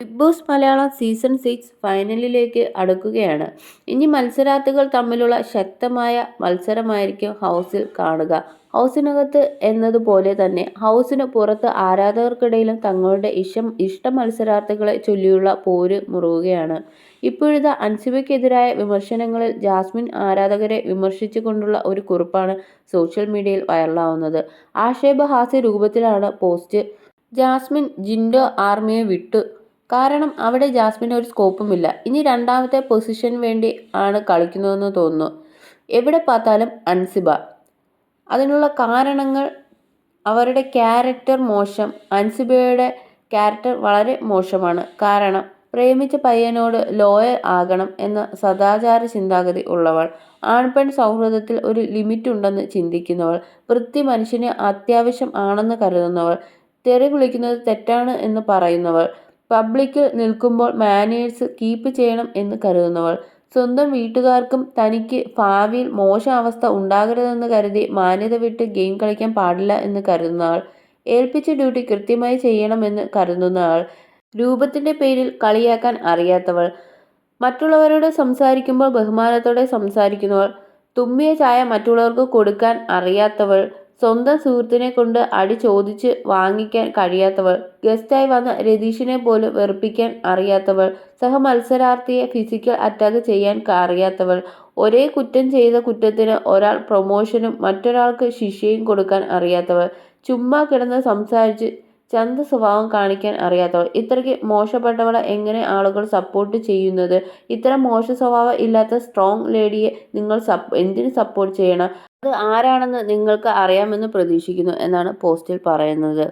Bigg Boss Malayalam season six ഫൈനലിലേക്ക് അടുക്കുകയാണ്. ഇനി മത്സരാർത്ഥികൾ തമ്മിലുള്ള ശക്തമായ മത്സരമായിരിക്കും ഹൗസിൽ കാണുക. ഹൗസിനകത്ത് എന്നതുപോലെ തന്നെ ഹൗസിന് പുറത്ത് ആരാധകർക്കിടയിലും തങ്ങളുടെ ഇഷ്ടം ഇഷ്ട മത്സരാർത്ഥികളെ ചൊല്ലിയുള്ള പോര് മുറുകുകയാണ്. ഇപ്പോഴത്തെ അൻസിബയ്ക്കെതിരായ വിമർശനങ്ങളിൽ ജാസ്മിൻ ആരാധകരെ വിമർശിച്ചുകൊണ്ടുള്ള ഒരു കുറിപ്പാണ് സോഷ്യൽ മീഡിയയിൽ വൈറലാവുന്നത്. ആക്ഷേപഹാസ്യ രൂപത്തിലാണ് പോസ്റ്റ്. ജാസ്മിൻ ജിൻഡോ ആർമിയെ വിട്ടു. കാരണം അവിടെ ജാസ്മിന് ഒരു സ്കോപ്പുമില്ല. ഇനി രണ്ടാമത്തെ പൊസിഷന് വേണ്ടി ആണ് കളിക്കുന്നതെന്ന് തോന്നുന്നു. എവിടെ പാത്താലും അൻസിബ. അതിനുള്ള കാരണങ്ങൾ അവരുടെ ക്യാരക്ടർ മോശം. അൻസിബയുടെ ക്യാരക്ടർ വളരെ മോശമാണ്. കാരണം പ്രേമിച്ച പയ്യനോട് ലോയൽ ആകണം എന്ന സദാചാര ചിന്താഗതി ഉള്ളവൾ. ആൺപെൺ സൗഹൃദത്തിൽ ഒരു ലിമിറ്റ് ഉണ്ടെന്ന് ചിന്തിക്കുന്നവൾ. വൃത്തി മനുഷ്യന് അത്യാവശ്യം ആണെന്ന് കരുതുന്നവൾ. തെറി വിളിക്കുന്നത് തെറ്റാണ് എന്ന് പറയുന്നവൾ. പബ്ലിക്കിൽ നിൽക്കുമ്പോൾ മാനേഴ്സ് കീപ്പ് ചെയ്യണം എന്ന് കരുതുന്നവൾ. സ്വന്തം വീട്ടുകാർക്കും തനിക്ക് ഭാവിയിൽ മോശം അവസ്ഥ ഉണ്ടാകരുതെന്ന് കരുതി മാന്യത വിട്ട് ഗെയിം കളിക്കാൻ പാടില്ല എന്ന് കരുതുന്നവൾ. ഏൽപ്പിച്ച ഡ്യൂട്ടി കൃത്യമായി ചെയ്യണമെന്ന് കരുതുന്നവൾ. രൂപത്തിന്റെ പേരിൽ കളിയാക്കാൻ അറിയാത്തവൾ. മറ്റുള്ളവരോട് സംസാരിക്കുമ്പോൾ ബഹുമാനത്തോടെ സംസാരിക്കുന്നവൾ. തുമ്മിയ ചായ മറ്റുള്ളവർക്ക് കൊടുക്കാൻ അറിയാത്തവൾ. സ്വന്തം സുഹൃത്തിനെ കൊണ്ട് അടി ചോദിച്ച് വാങ്ങിക്കാൻ കഴിയാത്തവൾ ഗസ്റ്റായി വന്ന രതീഷിനെ പോലും വെറുപ്പിക്കാൻ അറിയാത്തവൾ സഹമത്സരാർത്ഥിയെ ഫിസിക്കൽ അറ്റാക്ക് ചെയ്യാൻ അറിയാത്തവൾ ഒരേ കുറ്റം ചെയ്ത കുറ്റത്തിന് ഒരാൾ പ്രൊമോഷനും മറ്റൊരാൾക്ക് ശിക്ഷയും കൊടുക്കാൻ അറിയാത്തവൾ ചുമ്മാ കിടന്ന് സംസാരിച്ച് ചന്ത സ്വഭാവം കാണിക്കാൻ അറിയാത്തവൾ. ഇത്രയ്ക്ക് മോശപ്പെട്ടവളെ എങ്ങനെ ആളുകൾ സപ്പോർട്ട് ചെയ്യുന്നത്? ഇത്തരം മോശ സ്വഭാവം ഇല്ലാത്ത സ്ട്രോങ് ലേഡിയെ നിങ്ങൾ സപ്പ് എന്തിന് സപ്പോർട്ട് ചെയ്യണം? അത് ആരാണെന്ന് നിങ്ങൾക്ക് അറിയാമെന്ന് പ്രതീക്ഷിക്കുന്നു എന്നാണ് പോസ്റ്റിൽ പറയുന്നത്.